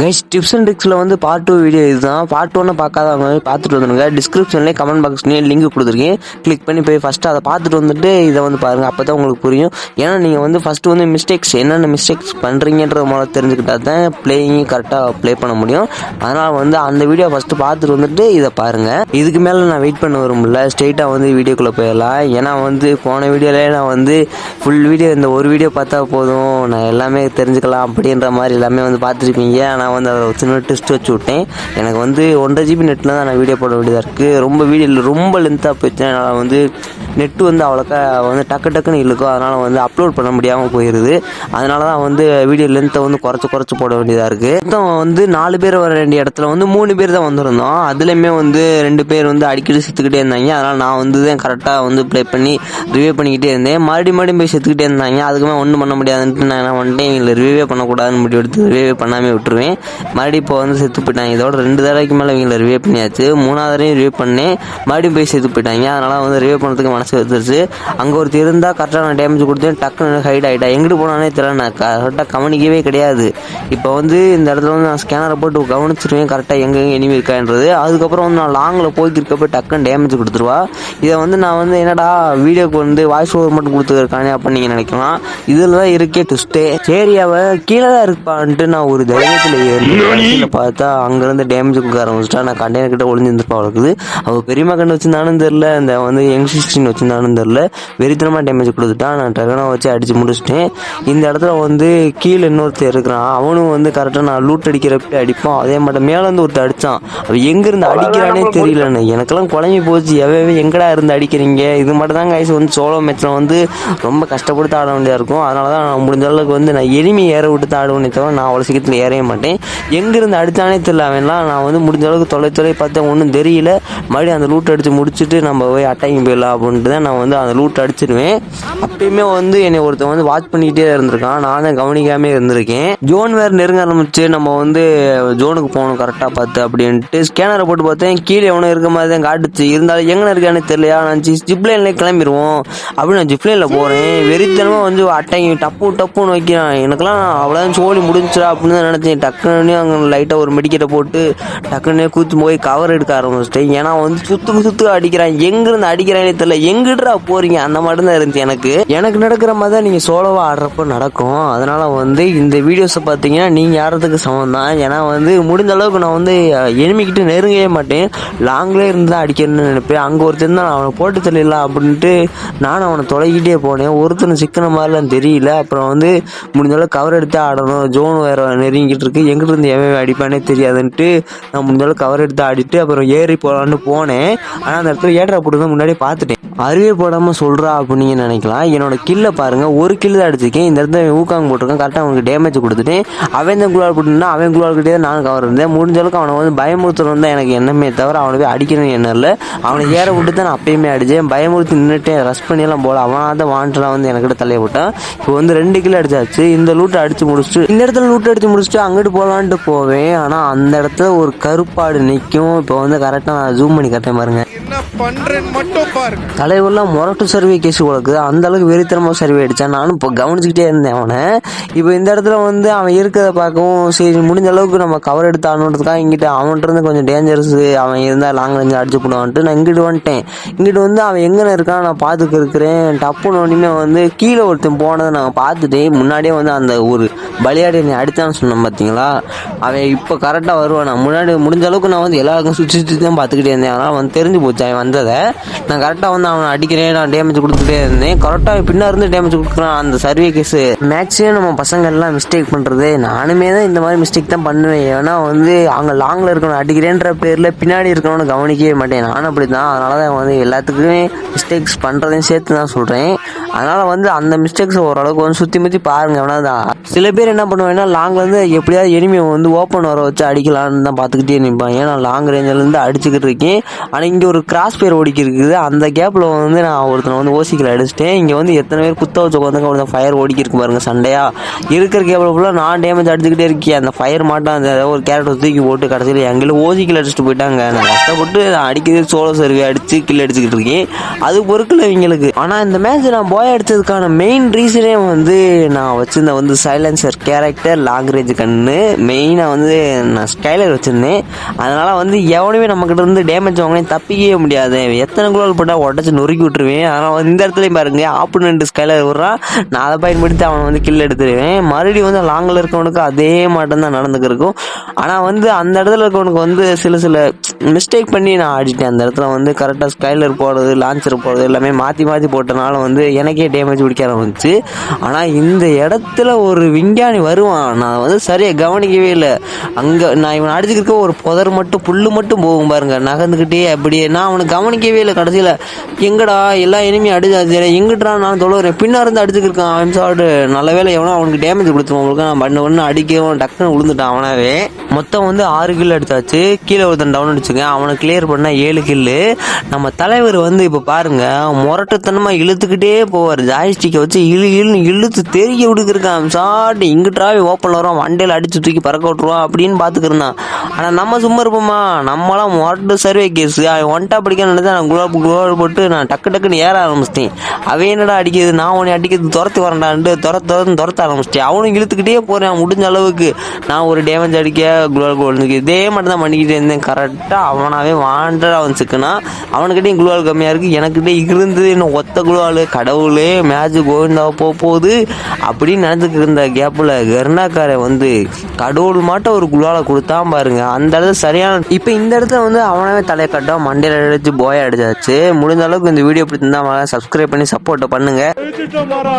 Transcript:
Guys tips and ட்ரிக்ஸில் வந்து part two video இதுதான். பார்ட் ஒன்று பார்க்காதவங்க பார்த்துட்டு வந்துடுங்க டிஸ்கிரிப்ஷன்லேயே கமெண்ட் பாக்ஸ்லேயே லிங்க் கொடுத்துருக்கேன். கிளிக் பண்ணி போய் ஃபஸ்ட்டு அதை பார்த்துட்டு வந்துட்டு இதை வந்து பாருங்கள் அப்போ தான் உங்களுக்கு புரியும். ஏன்னா நீங்கள் வந்து ஃபஸ்ட்டு வந்து மிஸ்டேக்ஸ் என்னென்ன மிஸ்டேக்ஸ் பண்ணுறீங்கன்ற மூலம் தெரிஞ்சுக்கிட்டா தான் பிளேயிங் கரெக்டாக ப்ளே பண்ண முடியும். அதனால் வந்து அந்த வீடியோ ஃபஸ்ட்டு பார்த்துட்டு வந்துட்டு இதை பாருங்கள் இதுக்கு மேலே நான் வெயிட் பண்ண வரும்ல ஸ்ட்ரெயிட்டாக வந்து வீடியோக்குள்ளே போயிடலாம். ஏன்னா வந்து போன வீடியோலேயே நான் வந்து ஃபுல் வீடியோ இந்த ஒரு வீடியோ பார்த்தா போதும். நான் எல்லாமே தெரிஞ்சுக்கலாம் அப்படின்ற மாதிரி எல்லாமே வந்து பார்த்துருப்பீங்க. ஆனால் நான் வந்து அதை சின்ன டெஸ்ட் வச்சு விட்டேன். எனக்கு வந்து ஒன்றரை ஜிபி நெட்டில் தான் நான் வீடியோ போட வேண்டியதாக இருக்குது ரொம்ப வீடியோ ரொம்ப லென்த்தாக போயிடுச்சு. அதனால் வந்து நெட்டு வந்து அவ்வளோக்கா வந்து டக்கு டக்குன்னு இழுக்கும். அதனால் வந்து அப்லோட் பண்ண முடியாமல் போயிடுது அதனால தான் வந்து வீடியோ லென்த்தை வந்து குறைச்சி குறைச்சி போட வேண்டியதாக இருக்குது மொத்தம் வந்து நாலு பேர் வர வேண்டிய இடத்துல வந்து மூணு பேர் தான் வந்திருந்தோம். அதுலேயுமே வந்து ரெண்டு பேர் வந்து அடிக்கடி செத்துக்கிட்டே இருந்தாங்க. அதனால் நான் வந்து தான் கரெக்டாக வந்து ப்ளே பண்ணி ரிவ்யூ பண்ணிக்கிட்டே இருந்தேன். மறுபடியும் மறுபடியும் போய் செத்துக்கிட்டே இருந்தாங்க. அதுக்குமே ஒன்றும் பண்ண முடியாதுன்ட்டு நான் என்ன பண்ணிட்டேன் இவங்களை ரிவ்யூவே பண்ணக்கூடாதுன்னு முடிவு எடுத்து ரிவ்யூ பண்ணாமே விட்டுருவேன். மறுபடியும் இப்போ வந்து செத்து போயிட்டாங்க. இதோட ரெண்டு தடவைக்கு மேலே இவங்களை ரிவே பண்ணியாச்சு. மூணாவது தடவையும் பண்ணி பண்ணேன் மறுபடியும் போய் செத்து போயிட்டாங்க. அதனால் வந்து ரிவே பண்ணுறதுக்கு மனசு வந்துருச்சு அங்கே ஒருத்தர் இருந்தால் கரெக்டாக நான் டேமேஜ் கொடுத்தேன். டக்குன்னு ஹைட் ஆகிட்டா எங்கிட்டு போனானே தெரியல நான் கரெக்டாக கவனிக்கவே கிடையாது. இப்போ வந்து இந்த இடத்துல வந்து நான் ஸ்கேனரை போட்டு கவனிச்சிருவேன். கரெக்டாக எங்கே எங்கே எனிமி இருக்கான்றது. அதுக்கப்புறம் வந்து நான் லாங்கில் போய்க்கிருக்கப்போ டக்குன்னு டேமேஜ் கொடுத்துருவா. இதை வந்து நான் வந்து என்னடா வீடியோக்கு வந்து வாய்ஸ் ஓவர் மட்டும் கொடுத்துருக்கானே அப்படின்னு நீங்கள் நினைக்கலாம். இதில் தான் இருக்கே ட்விஸ்ட்டே சரி அவன் கீழே தான் இருப்பான்ட்டு நான் ஒரு தைரியத்தில் ஏறி கடைசியில் பார்த்தா அங்கேருந்து டேமேஜ் கொடுக்க ஆரம்பிச்சிட்டா நான் கண்டெய்னர் கிட்ட ஒளிஞ்சிருந்துப்பா அவளுக்கு. அவள் பெரியம்மா கண்டு வச்சிருந்தாலும் தெரில இந்த வந்து யங் சிக்ஸ்டின் வச்சிருந்தாலும் தெரில வெறித்தனமாக டேமேஜ் கொடுத்துட்டான் நான் டகனா வச்சு அடித்து முடிச்சிட்டேன். இந்த இடத்துல வந்து கீழே இன்னொருத்தர் இருக்கிறான். அவனும் வந்து கரெக்டாக நான் லூட் அடிக்கிறப்ப அடிப்பான். அதே மாதிரி மேலே இருந்து ஒருத்தர் அடித்தான் அவன் எங்கேருந்து அடிக்கிறானே தெரியலண்ணே. எனக்கெல்லாம் குழம்பி போச்சு. எவ்வளவு எங்கடா இருந்து அடிக்கிறீங்க? இது மட்டும் தான் கைஸ் வந்து சோலோ மேட்ச்சில் வந்து ரொம்ப கஷ்டப்படுத்து ஆட வேண்டியதாக இருக்கும். அதனால தான் நான் முடிஞ்ச அளவுக்கு வந்து நான் எளிமை ஏற விட்டு தான் ஆடுவேனே தவிர நான் அவ்வளோ சீக்கிரத்தில் ஏறவே மாட்டேன். எங்கேருந்து அடித்தானே தெரியல அவன்லாம் நான் வந்து முடிஞ்ச அளவுக்கு தொலை தொலை பார்த்தேன். ஒன்றும் தெரியல. மறுபடியும் அந்த லூட் அடித்து முடிச்சுட்டு நம்ம போய் அட்டாக்கிங் போயிடலாம் அப்படின்ட்டு தான் நான் வந்து அந்த லூட் அடிச்சிடுவேன். அப்பயுமே வந்து என்னை ஒருத்தன் வந்து வாட்ச் பண்ணிக்கிட்டே இருந்திருக்கான். நான் தான் கவனிக்காமே இருந்திருக்கேன். ஜோன் வேறு நெருங்க ஆரம்பிச்சு நம்ம வந்து ஜோனுக்கு போகணும் கரெக்டாக பார்த்து அப்படின்ட்டு ஸ்கேனரை போட்டு பார்த்தேன். கீழே எவனும் இருக்க மாதிரி தான் காட்டுச்சு. இருந்தாலும் எங்கே இருக்கான்னு தெரியலையா? நான் ஜிப்லைன்லேயே கிளம்பிடுவோம் அப்படின்னு நான் ஜிப்லைனில் போகிறேன் வெறித்தனமாக வந்து அட்டைங்க டப்பு டப்புன்னு வைக்கிறான். எனக்கெல்லாம் அவ்வளோதான் சோழி முடிஞ்சிடா அப்படின்னு தான் நினச்சேன். டக்குன்னு அங்கே லைட்டாக ஒரு மெடிக்கெட்டை போட்டு டக்குன்னு கூத்து போய் கவர் எடுக்க ஆரம்பிச்சிட்டேன். ஏன்னா வந்து சுத்துக்கு சுத்து அடிக்கிறான். எங்கிருந்து அடிக்கிறானே தெரியல. எங்கிட்டா போறீங்க? அந்த மாதிரி தான் இருந்துச்சு எனக்கு. எனக்கு நடக்கிற மாதிரி தான் நீங்கள் சோலோவாக ஆடுறப்போ நடக்கும். அதனால வந்து இந்த வீடியோஸை பார்த்தீங்கன்னா நீங்கள் ஆடுறதுக்கு சமம் தான் ஏன்னா வந்து முடிஞ்ச அளவுக்கு நான் வந்து எனிமிக்கிட்ட நெருங்கவே மாட்டேன். லாங்லேயே இருந்து தான் அடிக்கணும்னு நினைப்பேன். அங்கே ஒருத்தன் தான் அவனை போட்டு தெரியல அப்படின்ட்டு நானும் அவனை தொலைகிட்டே போனேன். ஒருத்தனை சிக்கன மாதிரிலாம் தெரியல. அப்புறம் வந்து முடிஞ்சளவு கவர் எடுத்து ஆடணும். ஜோன் வேறு நெருங்கிட்டு இருக்கு. எங்கிட்டிருந்து எவன் அடிப்பானே தெரியாதுன்ட்டு நான் முடிஞ்ச கவர் எடுத்து ஆடிட்டு அப்புறம் ஏறி போகலான்னு போனேன். ஆனால் அந்த இடத்துல ஏட்ரா போட்டு தான் முன்னாடி பார்த்துட்டேன். அருவே போடாமல் சொல்கிறா அப்படின்னு நினைக்கலாம். என்னோட கில்லை பாருங்கள் ஒரு கில் தான் அடிச்சிருக்கேன். இந்த இடத்துல ஊக்காங்க போட்டிருக்கேன். கரெக்டாக அவனுக்கு டேமேஜ் கொடுத்துட்டேன். அவன் தான் குழால் போட்டுனா அவன் குழால்கிட்டே தான் நானும் கவர் இருந்தேன். முடிஞ்சளவுக்கு அவனை வந்து பயமுறுத்தணும் தான் எனக்கு என்னமே தவிர அவனை போய் அடிக்கணும் என்ன இல்லை. அவனை ஏற விட்டு தான் நான் அப்பயுமே அடித்தேன் பயமுறுத்தி நின்றுட்டேன் ரஷ் பண்ணியெல்லாம் போல அவனாக தான் வாண்டெலாம் வந்து எனக்கிட்ட தலையை விட்டான் இப்போ வந்து ரெண்டு கிலோ அடிச்சாச்சு. இந்த லூட்டை அடித்து முடிச்சுட்டு இந்த இடத்துல லூட் அடிச்சு முடிச்சுட்டு அங்கிட்டு போகலான்ட்டு போவேன். ஆனால் அந்த இடத்துல ஒரு கருப்பாடு நிற்கும் இப்போ வந்து கரெக்டாக நான் ஜூம் பண்ணி கட்டேன் பாருங்கள் பண்றேன்னு மட்டும் பாருங்க. தலைவர்லாம் மொரட்டு சர்வே கேஸ் உனக்கு அந்த அளவுக்கு வெறித்தனமா சர்வே அடித்தான் நானும் இப்போ கவனிச்சுக்கிட்டே இருந்தேன் அவனை. இப்போ இந்த இடத்துல வந்து அவன் இருக்கிறத பார்க்கவும் சரி முடிஞ்ச அளவுக்கு நம்ம கவர் எடுத்தானுன்றதுக்காக இங்கிட்ட அவன்கிட்ட இருந்து கொஞ்சம் டேஞ்சரஸ் அவன் இருந்தால் லாங் ரேஞ்ச் அடிச்சு போடுவான்ட்டு நான் இங்கிட்டு வந்துட்டேன். இங்கிட்டு வந்து அவன் எங்கே இருக்கான் நான் பார்த்துக்கு இருக்கிறேன். டப்புன்னு ஒன்றுமே வந்து கீழே ஒருத்தன் போனதை நான் பார்த்துட்டேன் முன்னாடியே வந்து அந்த ஒரு பலியாடி என்னை அடித்தான்னு சொன்னேன் பார்த்தீங்களா அவன் இப்போ கரெக்டாக வருவான். நான் முன்னாடி முடிஞ்ச அளவுக்கு நான் வந்து எல்லாருக்கும் சுற்றி சுற்றி தான் பார்த்துக்கிட்டே இருந்தேன். அதனால் வந்து தெரிஞ்சு போச்சு. அவன் வந்ததை நான் கரெக்டாக வந்து அவனை அடிக்கிறேன் நான் டேமேஜ் கொடுத்துட்டே இருந்தேன். கரெக்டாக பின்னா இருந்து டேமேஜ் கொடுக்குறான். அந்த சர்வே கேஸு மேக்ஸிமம் நம்ம பசங்க எல்லாம் மிஸ்டேக் பண்ணுறது நானுமே தான் இந்த மாதிரி மிஸ்டேக் தான் பண்ணுவேன். ஏன்னா வந்து அங்கே லாங்கில் இருக்கணும் அடிக்கிறேன்ற பேரில் பின்னாடி இருக்கணும்னு கவனிக்கவே மாட்டேன். நானும் அப்படி தான் அதனால தான் வந்து எல்லாத்துக்குமே மிஸ்டேக்ஸ் பண்ணுறதையும் சேர்த்து தான் சொல்கிறேன் அதனால் வந்து அந்த மிஸ்டேக்ஸ் ஓரளவுக்கு வந்து சுற்றி முற்றி பாருங்கள் வேணா தான் சில பேர் என்ன பண்ணுவேன்னா லாங்லேருந்து எப்படியாவது எனிமையை வந்து ஓப்பன் வர வச்சு அடிக்கலான்னு தான் பார்த்துக்கிட்டே நிற்பான் ஏன்னா லாங் ரேஞ்சிலேருந்து அடிச்சுக்கிட்டு இருக்கேன். ஆனால் இங்கே ஒரு கிராஸ் பேர் ஓடிக்கி இருக்குது அந்த கேப்பில் வந்து நான் ஒருத்தனை வந்து ஓசிக்கில் அடிச்சிட்டேன். இங்கே வந்து எத்தனை பேர் குத்த வச்சு உட்காந்துங்க ஒருத்தன் ஃபயர் ஓடிக்கிருக்கு பாருங்க சண்டையாக இருக்கிற கேப்பில் ஃபுல்லாக நான் டேமேஜ் அடிச்சுக்கிட்டே இருக்கேன் அந்த ஃபயர் மாட்டோம் அந்த ஏதோ ஒரு கேரக்டர் தூக்கி போட்டு கடைசியில் எங்களை ஓசிக்கில் அடிச்சுட்டு போயிட்டாங்க. நான் கஷ்டப்பட்டு நான் அடிக்கிறது சோலோ சர்வே அடித்து கில் அடிச்சுக்கிட்டு இருக்கேன். அது பொறுக்கல இவங்களுக்கு. ஆனால் இந்த மேட்ச் நான் போய் அடித்ததுக்கான மெயின் ரீசனே வந்து நான் வச்சிருந்த வந்து சைலன்சர் கேரக்டர் லாங் ரேஞ்ச் மெயினாக வந்து நான் ஸ்கைலர் வச்சுருந்தேன். அதனால் வந்து எவனுமே நம்மக்கிட்ட இருந்து டேமேஜ் வாங்கினே தப்பிக்கவே முடியாது. எத்தனை குளோல் போட்டால் உடச்சி நொறுக்கி விட்டுருவேன். அதனால் வந்து இந்த இடத்துலையும் பாருங்க ஆப்போனண்ட் ஸ்கைலர் விட்றான் நான் அதை பயன்படுத்தி அவனை வந்து கில் எடுத்துருவேன். மறுபடியும் வந்து லாங்கில் இருக்கவனுக்கு அதே மாட்டம் தான் நடந்துக்கு இருக்கும். ஆனால் வந்து அந்த இடத்துல இருக்கவனுக்கு வந்து சில சில மிஸ்டேக் பண்ணி நான் ஆடிட்டேன் அந்த இடத்துல வந்து கரெக்டாக ஸ்கைலர் போடுறது லான்ச்சர் போடுறது எல்லாமே மாற்றி மாற்றி போட்டனால வந்து எனக்கே டேமேஜ் பிடிக்க ஆரம்பிச்சு ஆனால் இந்த இடத்துல ஒரு விஞ்ஞானி வருவான். நான் வந்து சரியாக கவனிக்கவே இல்லை. அங்கே நான் இவன் அடிச்சுக்கிட்டு ஒரு புதர் மட்டும் புல் மட்டும் போகும் பாருங்க. நகர்ந்துக்கிட்டே அப்படியே நான் அவனுக்கு கவனிக்கவே இல்லை கடைசியில். எங்கடா எல்லா இனிமே அடிச்சு எங்கிட்டா நான் தொழுவுறேன் பின்னா இருந்து அடிச்சுக்கிருக்கான் அவன் சாப்பிட்டு நல்ல வேலை எவனோ அவனுக்கு டேமேஜ் கொடுத்துருவான் உங்களுக்கு நான் பண்ண ஒன்று அடிக்கவும் டக்குன்னு விழுந்துட்டான் அவனாவே. மொத்தம் வந்து ஆறு கில் அடித்தாச்சு கீழே ஒருத்தன் டவுன் அடிச்சுங்க அவனை கிளியர் பண்ண ஏழு கில்லு நம்ம தலைவர் வந்து இப்போ பாருங்க முரட்டுத்தனமாக இழுத்துக்கிட்டே போவார். ஜாய்ஸ்டிக்கை வச்சு இழு இழுன்னு இழுத்து தெரிய விடுக்கிருக்கான் சாட்டு இங்கிட்டாவே ஓப்பனில் வரும் வண்டியில் அடித்து தூக்கி பறக்க விட்ருவான் அப்படின்னு பார்த்துக்கிருந்தான் ஆனால் நம்ம சும்மா இருப்போமா? நம்மளாம் முரட்டு சர்வே கேஸ் அவன் ஒன்ட்டா படிக்க நினைச்சா நான் குலாப் குலாப் போட்டு நான் டக்கு டக்குன்னு ஏற ஆரம்பிச்சிட்டேன். அவன் என்னடா அடிக்கிறது நான் உன்னை அடிக்கிறது துரத்தி வரண்டான்ட்டு துரத்து துரத்து துரத்த ஆரம்பிச்சிட்டேன். அவனும் இழுத்துக்கிட்டே போகிறேன் முடிஞ்ச அளவுக்கு நான் ஒரு டேமேஜ் அடிக்க குலால் கோல்னுக்கு இதே மட்டும் தான் பண்ணிக்கிட்டே இருந்தேன். கரெக்டாக அவனாவே வாண்டடாக அவன் சிக்கனா. அவனுக்கிட்டையும் குலால் கம்மியாக இருக்குது எனக்கிட்டே இருந்தது இன்னும் ஒத்த குளோல் கடவுளே மேட்ச் கோவிந்தா போக போகுது. அப்படின்னு நினச்சிட்டு இருந்த கேப்பில் கருணாக்காரன் வந்து கடவுள் மாட்ட ஒரு குளோலை கொடுத்தான் பாருங்க. அந்த இடத்துல சரியான இப்போ இந்த இடத்துல வந்து அவனாவே தலையை கட்டும் மண்டையில் அடிச்சு போய அடிச்சாச்சு முடிஞ்ச அளவுக்கு இந்த வீடியோ பிடிச்சிருந்தா சப்ஸ்கிரைப் பண்ணி சப்போர்ட்டை பண்ணுங்க. அழிச்சிட்டோம் மாறா.